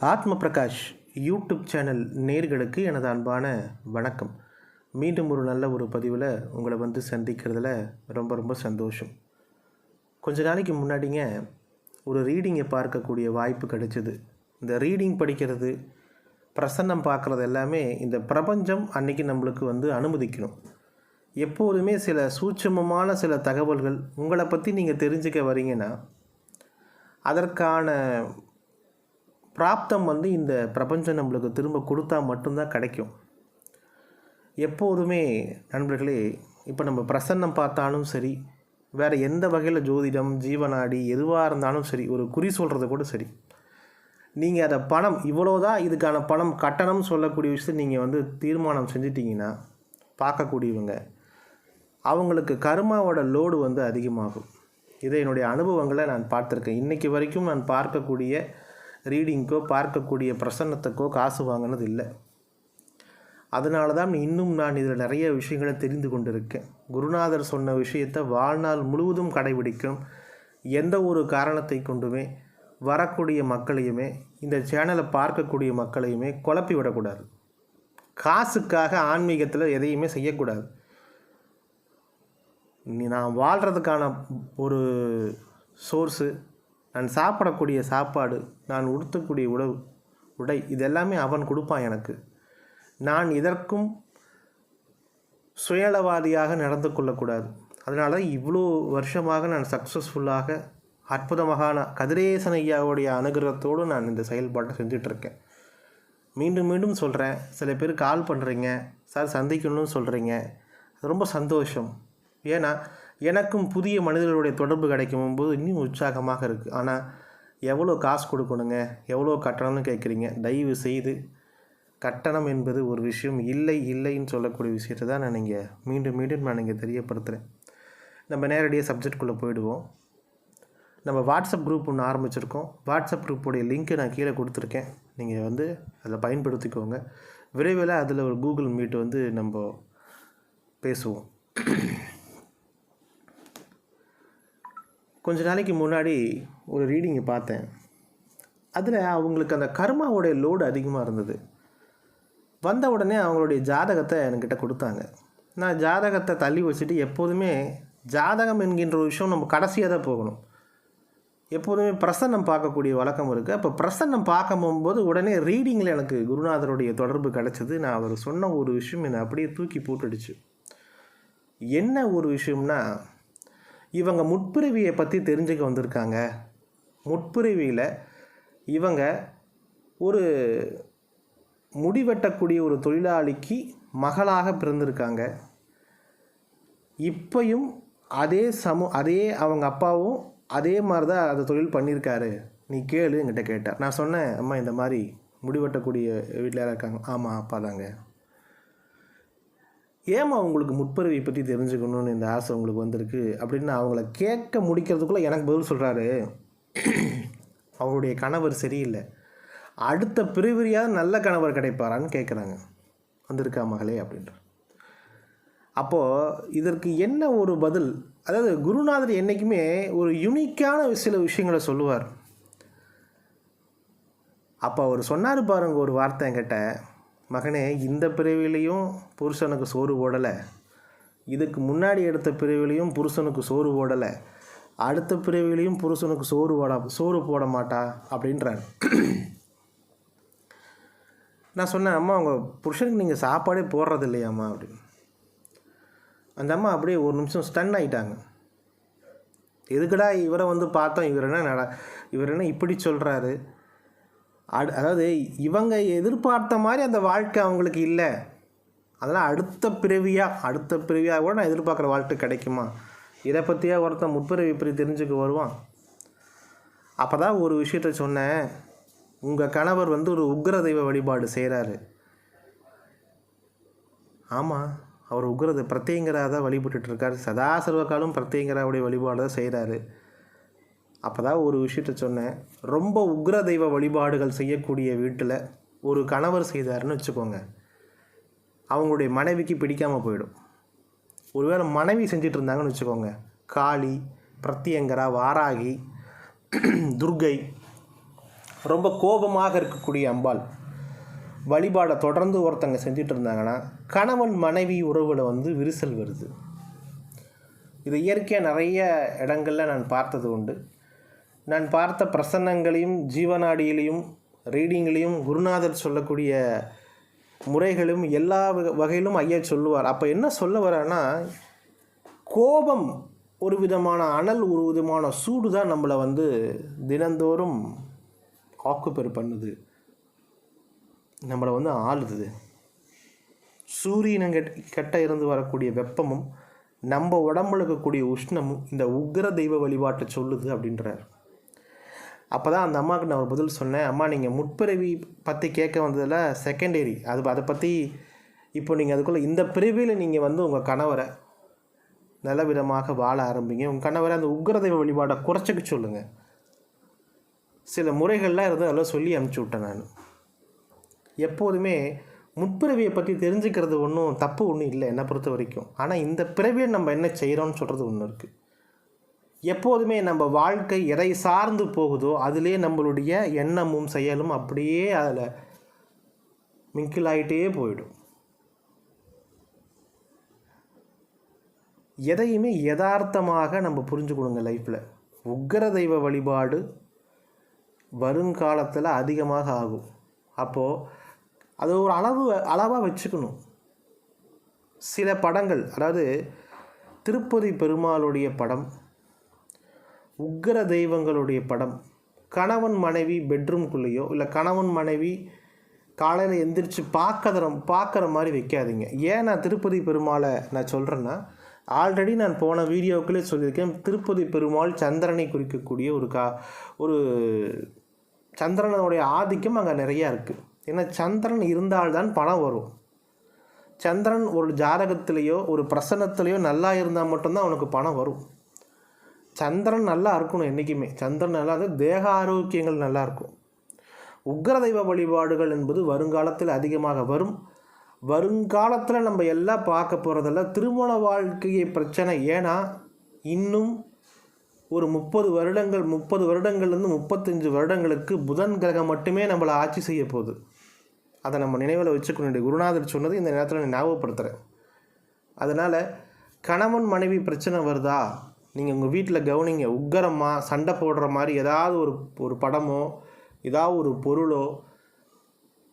ஆத்ம Prakash YouTube channel நேர்களுக்கு எனது அன்பான வணக்கம். மீண்டும் ஒரு நல்ல ஒரு பதிவில் உங்களை வந்து சந்திக்கிறதுல ரொம்ப ரொம்ப சந்தோஷம். கொஞ்ச நாளைக்கு முன்னாடிங்க ஒரு ரீடிங்கை பார்க்கக்கூடிய வாய்ப்பு கிடைச்சிது. இந்த ரீடிங் படிக்கிறது பிரசன்னம் பார்க்குறது எல்லாமே இந்த பிரபஞ்சம் அன்னைக்கு நம்மளுக்கு வந்து அனுமதிக்கணும். எப்போதுமே சில சூட்சமமான சில தகவல்கள் உங்களை பற்றி நீங்கள் தெரிஞ்சுக்க வரீங்கன்னா அதற்கான பிராப்தம் வந்து இந்த பிரபஞ்சம் நம்மளுக்கு திரும்ப கொடுத்தா மட்டும்தான் கிடைக்கும். எப்போதுமே நண்பர்களே இப்போ நம்ம பிரசன்னம் பார்த்தாலும் சரி வேறு எந்த வகையில் ஜோதிடம் ஜீவனாடி எதுவாக இருந்தாலும் சரி ஒரு குறி சொல்கிறது கூட சரி. நீங்கள் அதை பணம் இவ்வளோதான் இதுக்கான பணம் கட்டணம் சொல்லக்கூடிய விஷயத்தை நீங்கள் வந்து தீர்மானம் செஞ்சிட்டிங்கன்னா பார்க்கக்கூடியவங்க அவங்களுக்கு கர்மாவோட லோடு வந்து அதிகமாகும். இதை என்னுடைய அனுபவங்களை நான் பார்த்துருக்கேன். இன்றைக்கி வரைக்கும் நான் பார்க்கக்கூடிய ரீடிங்க்கோ பார்க்கக்கூடிய பிரசன்னத்துக்கோ காசு வாங்கினது இல்லை அதனால தான் இன்னும் நான் இதில் நிறைய விஷயங்களை தெரிந்து கொண்டிருக்கேன். குருநாதர் சொன்ன விஷயத்தை வாழ்நாள் முழுவதும் கடைபிடிக்கும். எந்த ஒரு காரணத்தை கொண்டுமே வரக்கூடிய மக்களையுமே இந்த சேனலை பார்க்கக்கூடிய மக்களையுமே குழப்பி விடக்கூடாது. காசுக்காக ஆன்மீகத்தில் எதையுமே செய்யக்கூடாது. நான் வாழ்கிறதுக்கான ஒரு சோர்ஸு நான் சாப்பிடக்கூடிய சாப்பாடு நான் உடுத்தக்கூடிய உடவு உடை இதெல்லாமே அவன் கொடுப்பான் எனக்கு. நான் இதற்கும் சுயளவாதியாக நடந்து கொள்ளக்கூடாது. அதனால் இவ்வளோ வருஷமாக நான் சக்ஸஸ்ஃபுல்லாக அற்புதமான கதிரேசன் ஐயாவுடைய அனுகிரகத்தோடு நான் இந்த செயல்பாட்டை செஞ்சிட்ருக்கேன். மீண்டும் மீண்டும் சொல்கிறேன் சில பேர் கால் பண்ணுறீங்க சார் சந்திக்கணும்னு சொல்கிறீங்க ரொம்ப சந்தோஷம். ஏன்னா எனக்கும் புதிய மனிதர்களுடைய தொடர்பு கிடைக்கும் போது இன்னும் உற்சாகமாக இருக்குது ஆனால் எவ்வளோ காசு கொடுக்கணுங்க? எவ்வளோ கட்டணம்னு கேட்குறீங்க? தயவு செய்து கட்டணம் என்பது ஒரு விஷயம் இல்லை இல்லைன்னு சொல்லக்கூடிய விஷயத்தை தான் நான் இங்கே மீண்டும் மீண்டும் நான் இங்கே தெரியப்படுத்துகிறேன் நம்ம நேரடியாக சப்ஜெக்ட்குள்ளே போயிடுவோம். நம்ம வாட்ஸ்அப் குரூப் ஒன்று ஆரம்பிச்சிருக்கோம். வாட்ஸ்அப் குரூப்போடைய லிங்க்கை நான் கீழே கொடுத்துருக்கேன். நீங்கள் வந்து அதில் பயன்படுத்திக்கோங்க. விரைவில் அதில் ஒரு கூகுள் மீட் வந்து நம்ம பேசுவோம். கொஞ்ச நாளைக்கு முன்னாடி ஒரு ரீடிங்கை பார்த்தேன். அதில் அவங்களுக்கு அந்த கர்மாவோடைய லோடு அதிகமாக இருந்தது. வந்த உடனே அவங்களுடைய ஜாதகத்தை என்கிட்ட கொடுத்தாங்க. நான் ஜாதகத்தை தள்ளி வச்சுட்டு எப்போதுமே ஜாதகம் என்கின்ற ஒரு விஷயம் நம்ம கடைசியாக தான் போகணும். எப்போதுமே பிரசன்னம் பார்க்கக்கூடிய வழக்கம் இருக்குது அப்போ பிரசன்னம் பார்க்க போகும்போது உடனே ரீடிங்கில் எனக்கு குருநாதருடைய தொடர்பு கிடச்சிது. நான் அவர் சொன்ன ஒரு விஷயம் என்னை அப்படியே தூக்கி போட்டுடுச்சு. என்ன ஒரு விஷயம்னா இவங்க முற்பிறவியை பற்றி தெரிஞ்சுக்க வந்திருக்காங்க. முற்பிறவியில் இவங்க ஒரு முடிவெட்டக்கூடிய ஒரு தொழிலாளிக்கு மகளாக பிறந்திருக்காங்க. இப்பையும் அதே சமூ அதே அவங்க அப்பாவும் அதே மாதிரி தான் அந்த தொழில் பண்ணியிருக்காரு. நீ கேளு என்கிட்ட கேட்டார் நான் சொன்னேன் அம்மா இந்த மாதிரி முடிவெட்டக்கூடிய வீட்டில் யாராக இருக்காங்க? ஆமாம் அப்பா தாங்க ஏமா உங்களுக்கு முற்பருவை பற்றி தெரிஞ்சுக்கணும்னு இந்த ஆசை உங்களுக்கு வந்திருக்கு? அப்படின்னு அவங்கள கேட்க முடிக்கிறதுக்குள்ளே எனக்கு பதில் சொல்கிறாரு அவருடைய கணவர் சரியில்லை. அடுத்த பிரிவிரியாவது நல்ல கணவர் கிடைப்பாரான்னு கேட்குறாங்க வந்திருக்கா மகளே அப்படின்ற. அப்போது இதற்கு என்ன ஒரு பதில்? அதாவது குருநாதர் என்றைக்குமே ஒரு யுனிக்கான சில விஷயங்களை சொல்லுவார். அப்போ அவர் சொன்னார் பாருங்க ஒரு வார்த்தை என்கிட்ட. மகனே இந்த பிறவிலையும் புருஷனுக்கு சோறு போடலை. இதுக்கு முன்னாடி எடுத்த பிறவிலையும் புருஷனுக்கு சோறு போடலை. அடுத்த பிறவிலையும் புருஷனுக்கு சோறு போட சோறு போட மாட்டா அப்படின்றார். நான் சொன்னேன் அம்மா அவங்க புருஷனுக்கு நீங்கள் சாப்பாடே போடுறது இல்லையாம்மா அப்படின்னு. அந்த அம்மா அப்படியே ஒரு நிமிஷம் ஸ்டன் ஆகிட்டாங்க எதுக்குடா இவரை வந்து பார்த்தோம்? இவர் என்ன நட இவர் என்ன இப்படி சொல்கிறாரு அடு அதாவது இவங்க எதிர்பார்த்த மாதிரி அந்த வாழ்க்கை அவங்களுக்கு இல்லை. அதெல்லாம் அடுத்த பிறவியாக அடுத்த பிறவியாக கூட நான் எதிர்பார்க்குற வாழ்க்கை கிடைக்குமா? இதை பற்றியா ஒருத்தன் முற்பிறவி இப்படி தெரிஞ்சுக்க வருவான்? அப்போ தான் ஒரு விஷயத்த சொன்னேன். உங்கள் கணவர் வந்து ஒரு உக்ர தெய்வ வழிபாடு செய்கிறாரு ஆமாம் அவர் உக்ரத பிரத்யங்கராக வழிபட்டுருக்காரு சதா சர்வகாலம் பிரத்யங்கராவுடைய வழிபாடு தான் செய்கிறாரு அப்போ தான் ஒரு விஷயத்த சொன்னேன். ரொம்ப உக்ர தெய்வ வழிபாடுகள் செய்யக்கூடிய வீட்டில் ஒரு கணவர் செய்தாருன்னு வச்சுக்கோங்க. அவங்களுடைய மனைவிக்கு பிடிக்காமல் போயிடும். ஒருவேளை மனைவி செஞ்சிட்டு இருந்தாங்கன்னு வச்சுக்கோங்க. காளி பிரத்யங்கரா வாராகி துர்கை ரொம்ப கோபமாக இருக்கக்கூடிய அம்பாள். வழிபாடை தொடர்ந்து ஒருத்தங்க செஞ்சுட்டு இருந்தாங்கன்னா கணவன் மனைவி உறவில் வந்து விரிசல் வருது. இது இயற்கையாக நிறைய இடங்களில் நான் பார்த்தது உண்டு. நான் பார்த்த பிரசன்னங்களையும் ஜீவநாடியிலையும் ரீடிங்லேயும் குருநாதர் சொல்லக்கூடிய முறைகளும் எல்லா வக- வகையிலும் ஐயா சொல்லுவார். அப்போ என்ன சொல்ல வரேன்னா கோபம் ஒரு விதமான அனல் ஒரு விதமான சூடு தான் நம்மளை வந்து தினந்தோறும் ஆக்குப்பெரு பண்ணுது. நம்மளை வந்து ஆளுது. சூரியன் கெட்ட இருந்து வரக்கூடிய வெப்பமும் நம்ம உடம்புல இருக்கக்கூடிய உஷ்ணமும் இந்த உக்ர தெய்வ வழிபாட்டை சொல்லுது அப்படின்றார். அப்போ தான் அந்த அம்மாவுக்கு நான் ஒரு பதில் சொன்னேன். அம்மா நீங்கள் முற்பிறவி பற்றி கேட்க வந்ததில் செகண்டரி அது அதை பற்றி இப்போ நீங்கள் அதுக்குள்ளே இந்த பிறவியில் நீங்கள் வந்து உங்கள் கணவரை நல்ல விதமாக வாழ ஆரம்பிங்க. உங்கள் கணவரை அந்த உக்ரதெய்வ வழிபாடை குறைச்சிக்க சொல்லுங்கள் சில முறைகள்லாம் இருந்து அதெல்லாம் சொல்லி அனுப்பிச்சி விட்டேன் நான். எப்போதுமே முற்பிறவியை பற்றி தெரிஞ்சுக்கிறது ஒன்றும் தப்பு ஒன்றும் இல்லை என்னை பொறுத்த வரைக்கும். ஆனால் இந்த பிறவியை நம்ம என்ன செய்கிறோன்னு சொல்கிறது ஒன்று இருக்குது எப்போதுமே நம்ம வாழ்க்கை எதை சார்ந்து போகுதோ அதிலே நம்மளுடைய எண்ணமும் செயலும் அப்படியே அதில் மிங்கிள் ஆகிட்டே போயிடும். எதையுமே யதார்த்தமாக நம்ம புரிஞ்சுக்கணுங்க லைஃப்பில் உக்ர தெய்வ வழிபாடு வருங்காலத்தில் அதிகமாக ஆகும். அப்போது அது ஒரு அளவு அளவாக வச்சுக்கணும். சில படங்கள் அதாவது திருப்பதி பெருமாளுடைய படம் உக்கிர தெய்வங்களுடைய படம். கணவன் மனைவி பெட்ரூம்குள்ளேயோ இல்லை கணவன் மனைவி காலையில் எந்திரிச்சு பார்க்கற பார்க்குற மாதிரி வைக்காதீங்க. ஏன் நான் திருப்பதி பெருமாளை நான் சொல்கிறேன்னா ஆல்ரெடி நான் போன வீடியோக்குள்ளே சொல்லியிருக்கேன். திருப்பதி பெருமாள் சந்திரனை குறிக்கக்கூடிய ஒரு கா ஒரு சந்திரனுடைய ஆதிக்கம் அங்கே நிறையா இருக்குது ஏன்னா சந்திரன் இருந்தால்தான் பணம் வரும். சந்திரன் ஒரு ஜாதகத்திலேயோ ஒரு பிரசன்னத்திலேயோ நல்லா இருந்தால் மட்டும்தான் அவனுக்கு பணம் வரும். சந்திரன் நல்லா இருக்கணும் என்றைக்குமே சந்திரன் நல்லா தேக ஆரோக்கியங்கள் நல்லா இருக்கும். உக்ர தெய்வ வழிபாடுகள் என்பது வருங்காலத்தில் அதிகமாக வரும். வருங்காலத்தில் நம்ம எல்லாம் பார்க்க போகிறதில்ல திருமண வாழ்க்கையை பிரச்சனை. ஏன்னா இன்னும் ஒரு முப்பது வருடங்கள் முப்பது வருடங்கள்லேருந்து முப்பத்தஞ்சு வருடங்களுக்கு புதன் கிரகம் மட்டுமே நம்மளை ஆட்சி செய்ய போகுது. அதை நம்ம நினைவில் வச்சுக்கணும். குருநாதர் சொன்னது இந்த நேரத்தில் நான் ஞாபகப்படுத்துகிறேன் அதனால் கணவன் மனைவி பிரச்சனை வருதா? நீங்கள் உங்கள் வீட்டில் கவனிங்க உக்கரமாக சண்டை போடுற மாதிரி ஏதாவது ஒரு ஒரு படமோ ஏதாவது ஒரு பொருளோ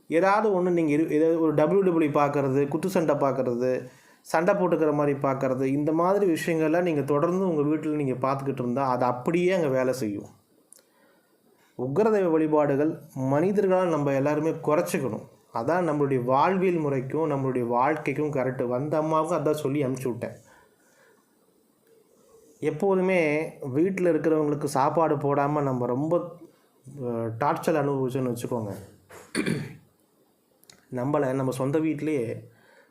ஏதாவது ஒன்று நீங்கள் இரு ஏதாவது ஒரு டபிள்யூ பார்க்குறது குத்து சண்டை பார்க்குறது சண்டை போட்டுக்கிற மாதிரி பார்க்குறது இந்த மாதிரி விஷயங்கள்லாம் நீங்கள் தொடர்ந்து உங்கள் வீட்டில் நீங்கள் பார்த்துக்கிட்டு இருந்தால் அது அப்படியே அங்கே வேலை செய்யும். உக்ரதெய்வ வழிபாடுகள் மனிதர்களால் நம்ம எல்லாருமே குறைச்சிக்கணும். அதான் நம்மளுடைய வாழ்வியல் முறைக்கும் நம்மளுடைய வாழ்க்கைக்கும் கரெக்டு வந்த அம்மாவுக்கும் அதான் சொல்லி அனுப்பிச்சி விட்டேன். எப்போதுமே வீட்டில் இருக்கிறவங்களுக்கு சாப்பாடு போடாமல் நம்ம ரொம்ப டார்ச்சர் அனுபவிச்சோன்னு வச்சுக்கோங்க. நம்மளை நம்ம சொந்த வீட்டிலேயே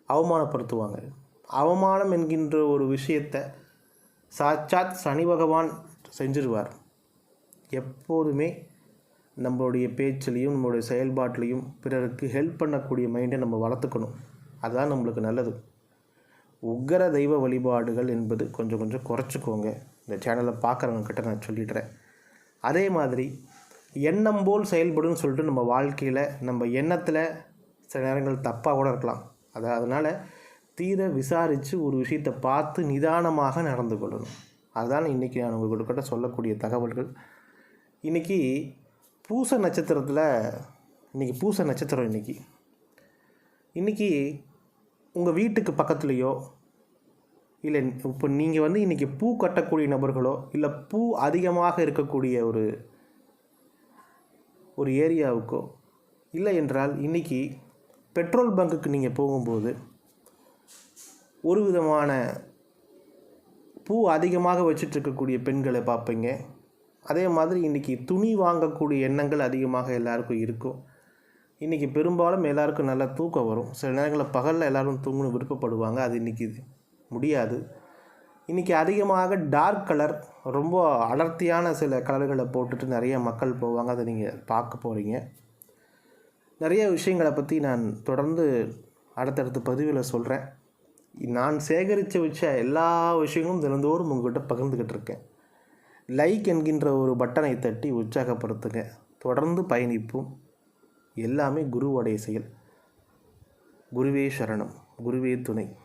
அவமானப்படுத்துவாங்க. அவமானம் என்கின்ற ஒரு விஷயத்தை சாட்சாத் சனி பகவான் செஞ்சிருவார். எப்போதுமே நம்மளுடைய பேச்சிலையும் நம்மளுடைய செயல்பாட்டிலையும் பிறருக்கு ஹெல்ப் பண்ணக்கூடிய மைண்டை நம்ம வளர்த்துக்கணும். அதுதான் நம்மளுக்கு நல்லது. உக்கர தெய்வ வழிபாடுகள் என்பது கொஞ்சம் கொஞ்சம் குறைச்சிக்கோங்க. இந்த சேனலை பார்க்குறவங்கக்கிட்ட நான் சொல்லிடுறேன். அதே மாதிரி எண்ணம் போல் செயல்படுன்னு சொல்லிட்டு நம்ம வாழ்க்கையில் நம்ம எண்ணத்தில் சில நேரங்கள் தப்பாக கூட இருக்கலாம். அது அதனால் தீர விசாரித்து ஒரு விஷயத்தை பார்த்து நிதானமாக நடந்து கொள்ளணும். அதுதான் இன்றைக்கி நான் உங்கள்கிட்ட சொல்லக்கூடிய தகவல்கள். இன்றைக்கி பூச நட்சத்திரத்தில் இன்றைக்கி பூச நட்சத்திரம் இன்றைக்கி இன்றைக்கி உங்கள் வீட்டுக்கு பக்கத்துலேயோ இல்லை இப்போ நீங்கள் வந்து இன்றைக்கி பூ கட்டக்கூடிய நபர்களோ இல்லை பூ அதிகமாக இருக்கக்கூடிய ஒரு ஒரு ஏரியாவுக்கோ இல்லை என்றால் இன்றைக்கி பெட்ரோல் பங்குக்கு நீங்கள் போகும்போது ஒரு விதமான பூ அதிகமாக வச்சிட்ருக்கக்கூடிய பெண்களை பார்ப்பீங்க. அதே மாதிரி இன்றைக்கி துணி வாங்கக்கூடிய எண்ணங்கள் அதிகமாக எல்லாருக்கும் இருக்கும். இன்றைக்கி பெரும்பாலும் எல்லாருக்கும் நல்ல தூக்கம் வரும். சில நேரங்களில் பகலில் எல்லோரும் தூங்கணும் விருப்பப்படுவாங்க. அது இன்றைக்கி முடியாது. இன்றைக்கி அதிகமாக டார்க் கலர் ரொம்ப அடர்த்தியான சில கலர்களை போட்டுட்டு நிறைய மக்கள் போவாங்க. அதை நீங்கள் பார்க்க போகிறீங்க நிறைய விஷயங்களை பற்றி நான் தொடர்ந்து அடுத்தடுத்த பதிவில் சொல்கிறேன் நான் சேகரித்து வச்ச எல்லா விஷயங்களும் தினந்தோறும் உங்கள்கிட்ட பகிர்ந்துக்கிட்டு இருக்கேன். லைக் என்கின்ற ஒரு பட்டனை தட்டி உற்சாகப்படுத்துங்க. தொடர்ந்து பயணிப்போம். எல்லாமே குருவோடைய செயல். குருவே சரணம். குருவே துணை.